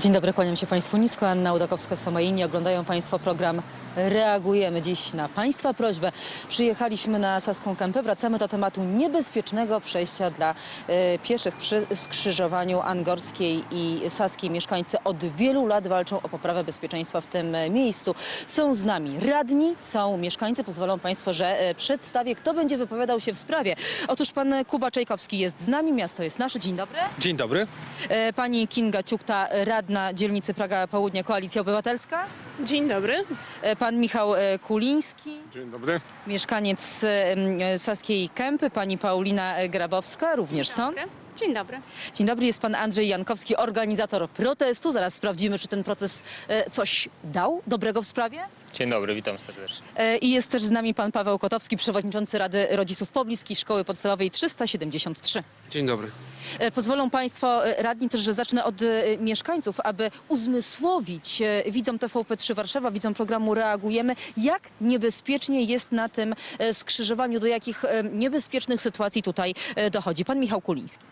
Dzień dobry, kłaniam się Państwu nisko. Anna Udakowska-Somaini. Oglądają Państwo program Reagujemy. Dziś na Państwa prośbę przyjechaliśmy na Saską Kępę. Wracamy do tematu niebezpiecznego przejścia dla e, pieszych przy skrzyżowaniu Angorskiej i Saskiej. Mieszkańcy od wielu lat walczą o poprawę bezpieczeństwa w tym e, miejscu. Są z nami radni, są mieszkańcy. Pozwolą Państwo, że e, przedstawię, kto będzie wypowiadał się w sprawie. Otóż Pan Kuba Czajkowski jest z nami. Miasto jest nasze. Dzień dobry. Dzień dobry. E, Pani Kinga Ciukta, radna dzielnicy Praga Południe, Koalicja Obywatelska. Dzień dobry. E, Pan Michał e, Kuliński, Dzień dobry. mieszkaniec e, e, Saskiej Kępy. Pani Paulina Grabowska, również stąd. Dzień dobry. Dzień dobry, jest pan Andrzej Jankowski, organizator protestu. Zaraz sprawdzimy, czy ten protest e, coś dał dobrego w sprawie. Dzień dobry, witam serdecznie. E, I jest też z nami pan Paweł Kotowski, przewodniczący Rady Rodziców Pobliskiej Szkoły Podstawowej 373. Dzień dobry. E, Pozwolą Państwo radni też, że zacznę od mieszkańców, aby uzmysłowić widzom TVP3 Warszawa, widzom programu Reagujemy, jak niebezpiecznie jest na tym skrzyżowaniu, do jakich niebezpiecznych sytuacji tutaj dochodzi. Pan Michał Kuliński.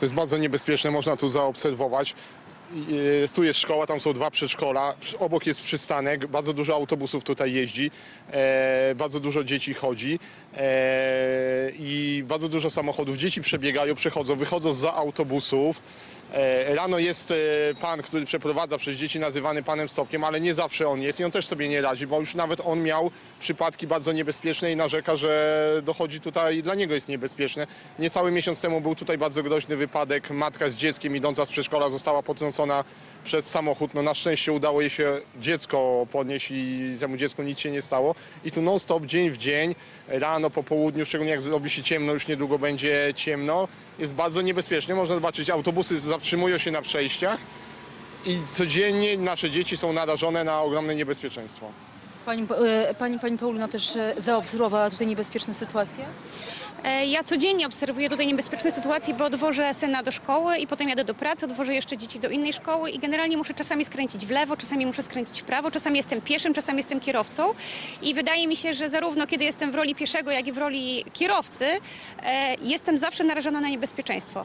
To jest bardzo niebezpieczne, można tu zaobserwować. Tu jest szkoła, tam są dwa przedszkola, obok jest przystanek, bardzo dużo autobusów tutaj jeździ, e, bardzo dużo dzieci chodzi e, i bardzo dużo samochodów. Dzieci przebiegają, przechodzą, wychodzą za autobusów. E, rano jest e, pan, który przeprowadza przez dzieci nazywany panem Stopkiem, ale nie zawsze on jest i on też sobie nie radzi, bo już nawet on miał przypadki bardzo niebezpieczne i narzeka, że dochodzi tutaj, dla niego jest niebezpieczne. Niecały miesiąc temu był tutaj bardzo groźny wypadek. Matka z dzieckiem idąca z przedszkola została potrącona przez samochód. No na szczęście udało jej się dziecko podnieść i temu dziecku nic się nie stało. I tu non stop, dzień w dzień, rano, po południu, szczególnie jak zrobi się ciemno, już niedługo będzie ciemno, jest bardzo niebezpiecznie. Można zobaczyć, autobusy zatrzymują się na przejściach i codziennie nasze dzieci są narażone na ogromne niebezpieczeństwo. Pani, e, pani, pani Paulina też e, zaobserwowała tutaj niebezpieczne sytuacje? E, Ja codziennie obserwuję tutaj niebezpieczne sytuacje, bo odwożę syna do szkoły i potem jadę do pracy, odwożę jeszcze dzieci do innej szkoły i generalnie muszę czasami skręcić w lewo, czasami muszę skręcić w prawo, czasami jestem pieszym, czasami jestem kierowcą i wydaje mi się, że zarówno kiedy jestem w roli pieszego, jak i w roli kierowcy, jestem zawsze narażona na niebezpieczeństwo.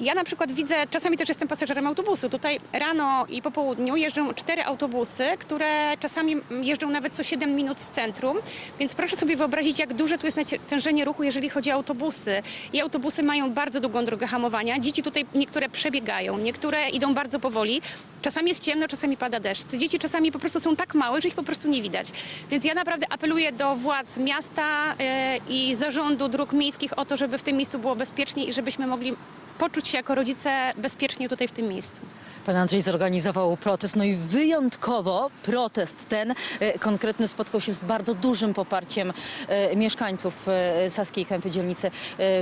Ja na przykład widzę, czasami też jestem pasażerem autobusu. Tutaj rano i po południu jeżdżą cztery autobusy, które czasami jeżdżą nawet co 7 minut z centrum, więc proszę sobie wyobrazić, jak duże tu jest natężenie ruchu, jeżeli chodzi o autobusy. I autobusy mają bardzo długą drogę hamowania. Dzieci tutaj niektóre przebiegają, niektóre idą bardzo powoli. Czasami jest ciemno, czasami pada deszcz. Te dzieci czasami po prostu są tak małe, że ich po prostu nie widać. Więc ja naprawdę apeluję do władz miasta e, i zarządu dróg miejskich o to, żeby w tym miejscu było bezpiecznie i żebyśmy mogli poczuć się jako rodzice bezpiecznie tutaj w tym miejscu. Pan Andrzej zorganizował protest, no i wyjątkowo protest ten e, konkretny spotkał się z bardzo dużym poparciem e, mieszkańców e, Saskiej Kępy, dzielnicy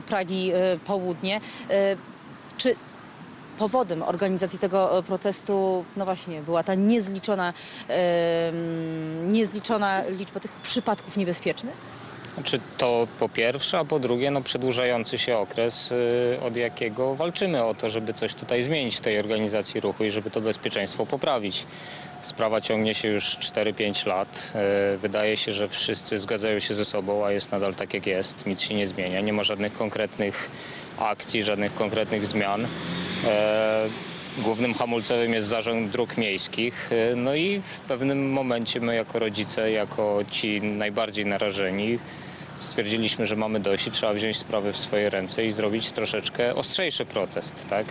Pragi Południe. Czy powodem organizacji tego protestu, no właśnie, była ta niezliczona, niezliczona liczba tych przypadków niebezpiecznych? Znaczy to po pierwsze, a po drugie no, przedłużający się okres, y, od jakiego walczymy o to, żeby coś tutaj zmienić w tej organizacji ruchu i żeby to bezpieczeństwo poprawić. Sprawa ciągnie się już 4-5 lat. Y, Wydaje się, że wszyscy zgadzają się ze sobą, a jest nadal tak jak jest. Nic się nie zmienia. Nie ma żadnych konkretnych akcji, żadnych konkretnych zmian. Głównym hamulcowym jest zarząd dróg miejskich. E, No i w pewnym momencie my jako rodzice, jako ci najbardziej narażeni, stwierdziliśmy, że mamy dość i trzeba wziąć sprawy w swoje ręce i zrobić troszeczkę ostrzejszy protest, tak?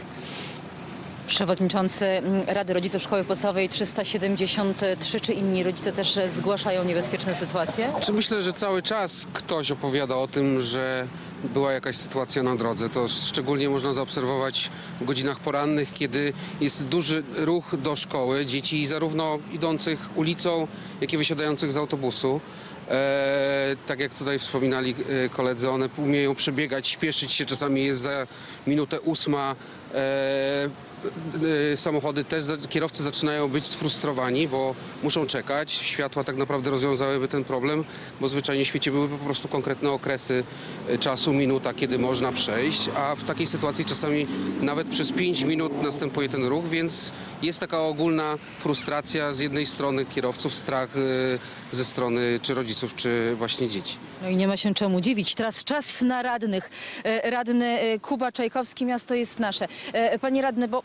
Przewodniczący Rady Rodziców Szkoły Podstawowej 373, czy inni rodzice też zgłaszają niebezpieczne sytuacje? Czy myślę, że cały czas ktoś opowiada o tym, że była jakaś sytuacja na drodze. To szczególnie można zaobserwować w godzinach porannych, kiedy jest duży ruch do szkoły dzieci zarówno idących ulicą, jak i wysiadających z autobusu. E, tak jak tutaj wspominali e, koledzy, one umieją przebiegać, śpieszyć się, czasami jest za minutę ósma. E, e, samochody też, kierowcy zaczynają być sfrustrowani, bo muszą czekać. Światła tak naprawdę rozwiązałyby ten problem, bo zwyczajnie w świecie byłyby po prostu konkretne okresy e, czasu, minuta, kiedy można przejść, a w takiej sytuacji czasami nawet przez 5 minut następuje ten ruch, więc jest taka ogólna frustracja z jednej strony kierowców, strach e, ze strony czy rodziców, czy właśnie dzieci. No i nie ma się czemu dziwić. Teraz czas na radnych. E, Radny e, Kuba Czajkowski, miasto jest nasze. E, Panie radny, bo y,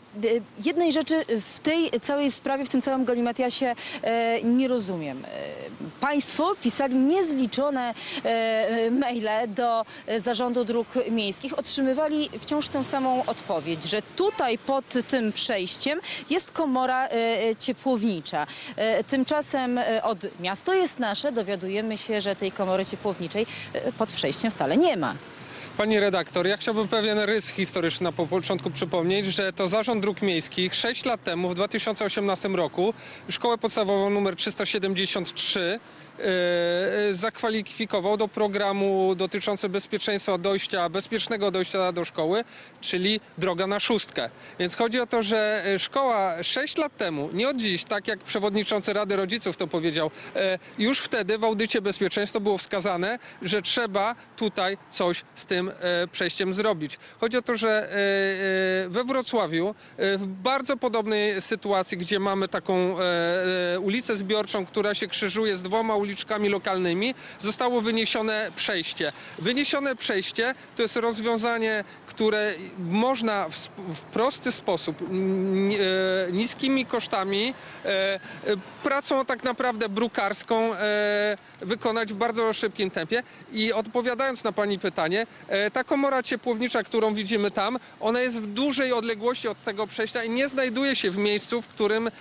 jednej rzeczy w tej całej sprawie, w tym całym galimatiasie e, nie rozumiem. E, Państwo pisali niezliczone e, maile do Zarządu Dróg Miejskich, otrzymywali wciąż tę samą odpowiedź, że tutaj pod tym przejściem jest komora e, ciepłownicza. Tymczasem od Miasto jest nasze dowiadujemy się, że tej komory ciepłowniczej pod przejściem wcale nie ma. Pani redaktor, ja chciałbym pewien rys historyczny na po- początku przypomnieć, że to Zarząd Dróg Miejskich 6 lat temu, w 2018 roku, szkołę podstawową numer 373 e, zakwalifikował do programu dotyczącego bezpieczeństwa dojścia, bezpiecznego dojścia do szkoły, czyli droga na szóstkę. Więc chodzi o to, że e, szkoła 6 lat temu, nie od dziś, tak jak przewodniczący Rady Rodziców to powiedział, e, już wtedy w audycie bezpieczeństwa było wskazane, że trzeba tutaj coś z tym e, przejściem zrobić. Chodzi o to, że e, e, we Wrocławiu e, w bardzo podobnej sytuacji, gdzie mamy taką e, e, ulicę zbiorczą, która się krzyżuje z dwoma uliczkami lokalnymi, zostało wyniesione przejście. Wyniesione przejście to jest rozwiązanie, które można w, w prosty sposób, e, niskimi kosztami, e, e, pracą tak naprawdę brukarską wykonać w bardzo szybkim tempie. I odpowiadając na Pani pytanie, ta komora ciepłownicza, którą widzimy tam, ona jest w dużej odległości od tego przejścia i nie znajduje się w miejscu, w którym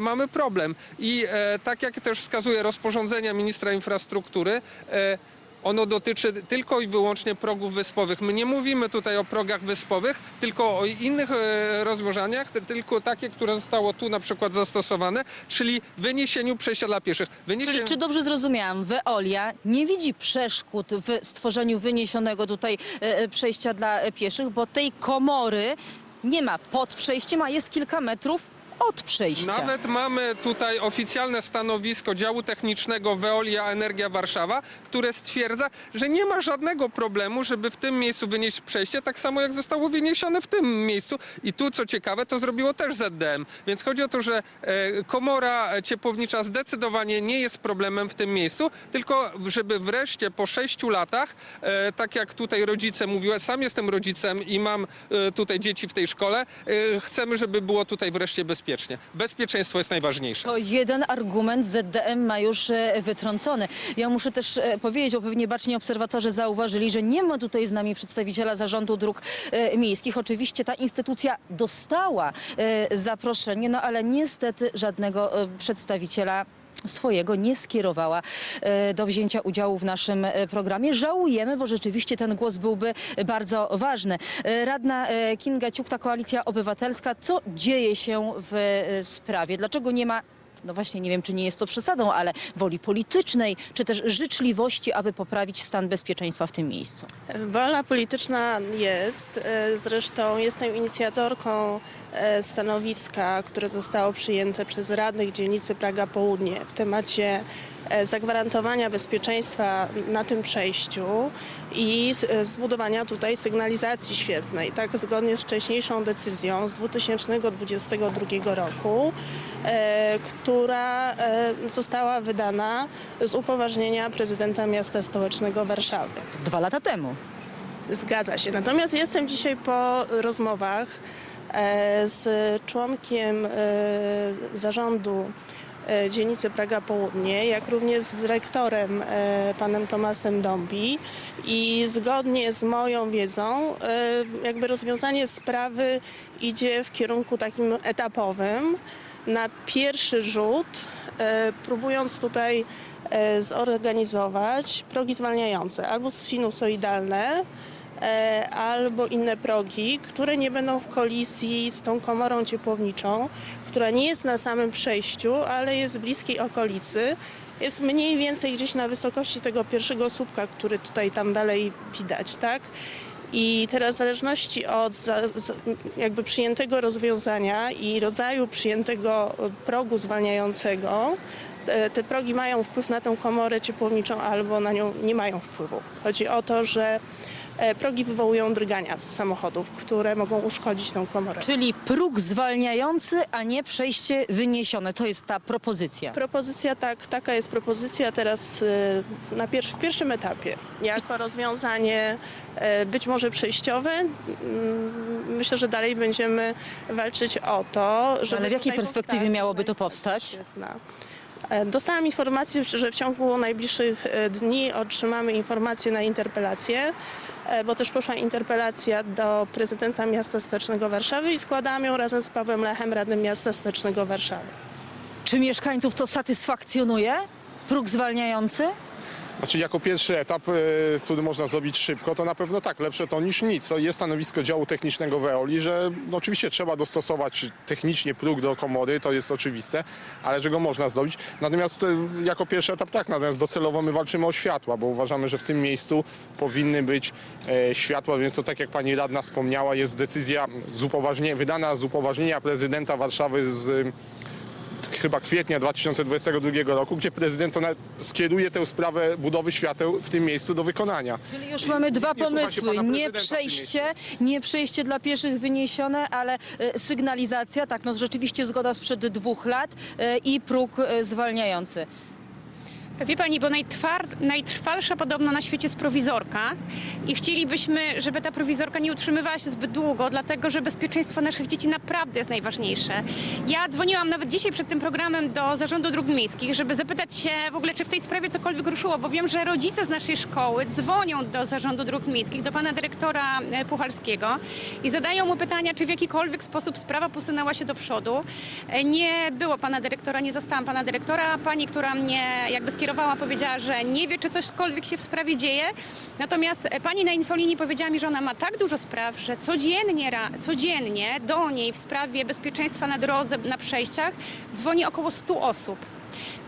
mamy problem. I tak jak też wskazuje ministra infrastruktury, e, ono dotyczy tylko i wyłącznie progów wyspowych. My nie mówimy tutaj o progach wyspowych, tylko o innych e, rozwiązaniach, ty- tylko takie, które zostało tu na przykład zastosowane, czyli wyniesieniu przejścia dla pieszych. Czyli, czy dobrze zrozumiałam, Veolia nie widzi przeszkód w stworzeniu wyniesionego tutaj e, przejścia dla pieszych, bo tej komory nie ma pod przejściem, a jest kilka metrów od przejścia. Nawet mamy tutaj oficjalne stanowisko działu technicznego Veolia Energia Warszawa, które stwierdza, że nie ma żadnego problemu, żeby w tym miejscu wynieść przejście, tak samo jak zostało wyniesione w tym miejscu. I tu, co ciekawe, to zrobiło też ZDM. Więc chodzi o to, że e, komora ciepłownicza zdecydowanie nie jest problemem w tym miejscu, tylko żeby wreszcie po sześciu latach, e, tak jak tutaj rodzice mówiły, sam jestem rodzicem i mam e, tutaj dzieci w tej szkole, chcemy, żeby było tutaj wreszcie bezpiecznie. Bezpieczeństwo jest najważniejsze. To jeden argument ZDM ma już e, wytrącony. Ja muszę też e, powiedzieć, bo pewnie baczni obserwatorzy zauważyli, że nie ma tutaj z nami przedstawiciela Zarządu Dróg e, Miejskich. Oczywiście ta instytucja dostała zaproszenie, no ale niestety żadnego przedstawiciela swojego nie skierowała e, do wzięcia udziału w naszym e, programie. Żałujemy, bo rzeczywiście ten głos byłby bardzo ważny. E, Radna Kinga Ciukta, Koalicja Obywatelska. Co dzieje się w sprawie? Dlaczego nie ma no właśnie nie wiem, czy nie jest to przesadą, ale woli politycznej, czy też życzliwości, aby poprawić stan bezpieczeństwa w tym miejscu. Wola polityczna jest. e, Zresztą jestem inicjatorką e, stanowiska, które zostało przyjęte przez radnych dzielnicy Praga Południe w temacie e, zagwarantowania bezpieczeństwa na tym przejściu i zbudowania tutaj sygnalizacji świetnej. Tak zgodnie z wcześniejszą decyzją z 2022 roku, która e, została wydana z upoważnienia prezydenta miasta stołecznego Warszawy. Dwa lata temu. Zgadza się. Natomiast jestem dzisiaj po rozmowach e, z członkiem e, zarządu dzielnicy Praga Południe, jak również z dyrektorem panem Tomasem Dąbi i zgodnie z moją wiedzą jakby rozwiązanie sprawy idzie w kierunku takim etapowym. Na pierwszy rzut, e, próbując tutaj e, zorganizować progi zwalniające albo sinusoidalne, e, albo inne progi, które nie będą w kolizji z tą komorą ciepłowniczą, która nie jest na samym przejściu, ale jest w bliskiej okolicy. Jest mniej więcej gdzieś na wysokości tego pierwszego słupka, który tutaj tam dalej widać, tak? I teraz w zależności od za, za, jakby przyjętego rozwiązania i rodzaju przyjętego progu zwalniającego, te, te progi mają wpływ na tę komorę ciepłowniczą albo na nią nie mają wpływu. Chodzi o to, że progi wywołują drgania z samochodów, które mogą uszkodzić tą komorę. Czyli próg zwalniający, a nie przejście wyniesione. To jest ta propozycja. Propozycja, tak, taka jest propozycja teraz y, na pier- w pierwszym etapie. Jako rozwiązanie y, być może przejściowe, myślę, że dalej będziemy walczyć o to, żeby Ale w jakiej perspektywie miałoby to powstać? świetna. E, Dostałam informację, że w ciągu najbliższych e, dni otrzymamy informację na interpelację, e, bo też poszła interpelacja do prezydenta miasta stołecznego Warszawy i składałam ją razem z Pawłem Lechem, radnym miasta stołecznego Warszawy. Czy mieszkańców to satysfakcjonuje? Próg zwalniający? Znaczy jako pierwszy etap, e, który można zrobić szybko, to na pewno tak, lepsze to niż nic. To jest stanowisko działu technicznego w EOLI, że no, oczywiście trzeba dostosować technicznie próg do komory, to jest oczywiste, ale że go można zrobić. Natomiast e, jako pierwszy etap tak, natomiast docelowo my walczymy o światła, bo uważamy, że w tym miejscu powinny być e, światła, więc to tak jak pani radna wspomniała, jest decyzja z wydana z upoważnienia prezydenta Warszawy z chyba kwietnia 2022 roku, gdzie prezydent skieruje tę sprawę budowy świateł w tym miejscu do wykonania. Czyli już mamy dwa pomysły. Nie przejście, nie przejście dla pieszych wyniesione, ale e, sygnalizacja, tak, no rzeczywiście zgoda sprzed dwóch lat e, i próg e, zwalniający. Wie pani, bo najtrwalsza podobno na świecie jest prowizorka i chcielibyśmy, żeby ta prowizorka nie utrzymywała się zbyt długo, dlatego że bezpieczeństwo naszych dzieci naprawdę jest najważniejsze. Ja dzwoniłam nawet dzisiaj przed tym programem do Zarządu Dróg Miejskich, żeby zapytać się w ogóle, czy w tej sprawie cokolwiek ruszyło, bo wiem, że rodzice z naszej szkoły dzwonią do Zarządu Dróg Miejskich, do pana dyrektora e, Puchalskiego i zadają mu pytania, czy w jakikolwiek sposób sprawa posunęła się do przodu. E, Nie było pana dyrektora, nie zastałam pana dyrektora. Pani, która mnie jakby skierowała, powiedziała, że nie wie, czy cośkolwiek się w sprawie dzieje. Natomiast e, pani na infolinii powiedziała mi, że ona ma tak dużo spraw, że codziennie, codziennie do niej w sprawie bezpieczeństwa na drodze, na przejściach dzwoni około 100 osób.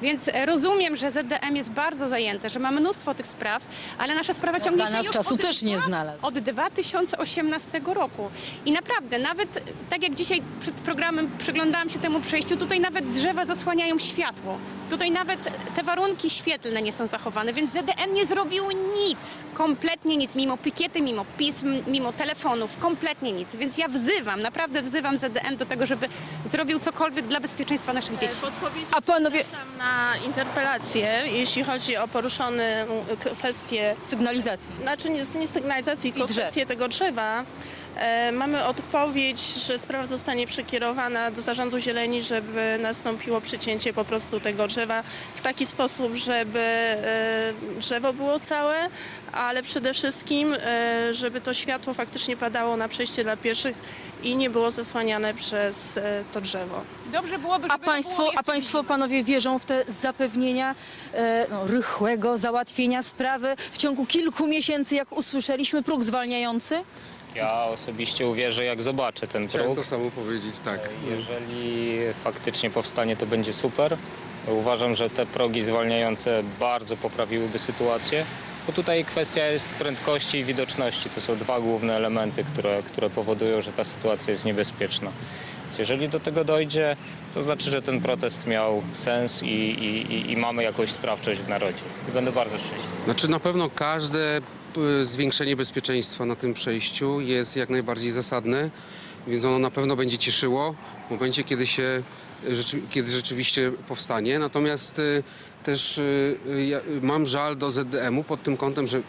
Więc e, rozumiem, że ZDM jest bardzo zajęte, że ma mnóstwo tych spraw, ale nasza sprawa ciągnie się nas czasu od też nie znalazł. Od 2018 roku. I naprawdę, nawet tak jak dzisiaj przed programem przyglądałam się temu przejściu, tutaj nawet drzewa zasłaniają światło. Tutaj nawet te warunki świetlne nie są zachowane, więc ZDM nie zrobił nic, kompletnie nic, mimo pikiety, mimo pism, mimo telefonów, kompletnie nic. Więc ja wzywam, naprawdę wzywam ZDM do tego, żeby zrobił cokolwiek dla bezpieczeństwa naszych dzieci. Podpowiedzi A panowie, na interpelację, jeśli chodzi o poruszone mm, kwestie, sygnalizacji. znaczy nie, nie sygnalizacji, tylko drzew. kwestie tego drzewa. E, mamy odpowiedź, że sprawa zostanie przekierowana do Zarządu Zieleni, żeby nastąpiło przycięcie po prostu tego drzewa w taki sposób, żeby e, drzewo było całe, ale przede wszystkim, e, żeby to światło faktycznie padało na przejście dla pieszych i nie było zasłaniane przez to drzewo. Dobrze byłoby, żeby A państwo, było a państwo panowie wierzą w te zapewnienia e, no, rychłego załatwienia sprawy w ciągu kilku miesięcy, jak usłyszeliśmy, próg zwalniający? Ja osobiście uwierzę, jak zobaczę ten Chciałem próg. to samo powiedzieć, tak. Jeżeli faktycznie powstanie, to będzie super. Uważam, że te progi zwalniające bardzo poprawiłyby sytuację, bo tutaj kwestia jest prędkości i widoczności. To są dwa główne elementy, które, które powodują, że ta sytuacja jest niebezpieczna. Więc jeżeli do tego dojdzie, to znaczy, że ten protest miał sens i, i, i- i mamy jakąś sprawczość w narodzie. I będę bardzo szczęśliwy. Znaczy na pewno każde zwiększenie bezpieczeństwa na tym przejściu jest jak najbardziej zasadne, więc ono na pewno będzie cieszyło w momencie, kiedy się kiedy rzeczywiście powstanie. Natomiast y, też y, y, mam żal do ZDM-u pod tym kątem, że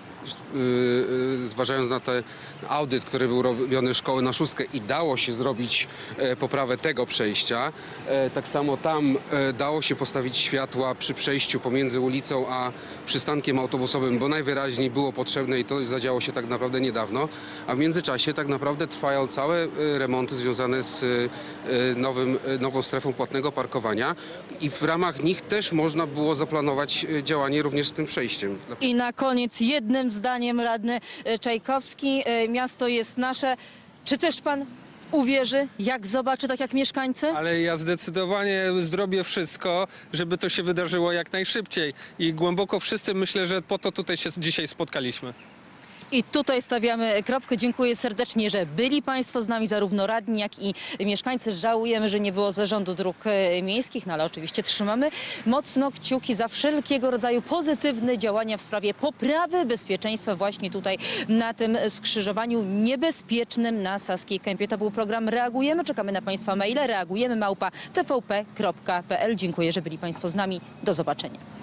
zważając na ten audyt, który był robiony szkoły na szóstkę i dało się zrobić e, poprawę tego przejścia, e, tak samo tam e, dało się postawić światła przy przejściu pomiędzy ulicą a przystankiem autobusowym, bo najwyraźniej było potrzebne i to zadziało się tak naprawdę niedawno, a w międzyczasie tak naprawdę trwają całe remonty związane z nowym, nową strefą płatnego parkowania i w ramach nich też można było zaplanować działanie również z tym przejściem. I na koniec jednym zdaniem radny e, Czajkowski, e, miasto jest nasze. Czy też pan uwierzy, jak zobaczy, tak jak mieszkańcy? Ale ja zdecydowanie zrobię wszystko, żeby to się wydarzyło jak najszybciej. I głęboko wszyscy myślę, że po to tutaj się dzisiaj spotkaliśmy. I tutaj stawiamy kropkę. Dziękuję serdecznie, że byli Państwo z nami, zarówno radni, jak i mieszkańcy. Żałujemy, że nie było zarządu dróg e, miejskich, no ale oczywiście trzymamy mocno kciuki za wszelkiego rodzaju pozytywne działania w sprawie poprawy bezpieczeństwa właśnie tutaj na tym skrzyżowaniu niebezpiecznym na Saskiej Kępie. To był program Reagujemy. Czekamy na Państwa maile. Reagujemy małpa tvp.pl. Dziękuję, że byli Państwo z nami. Do zobaczenia.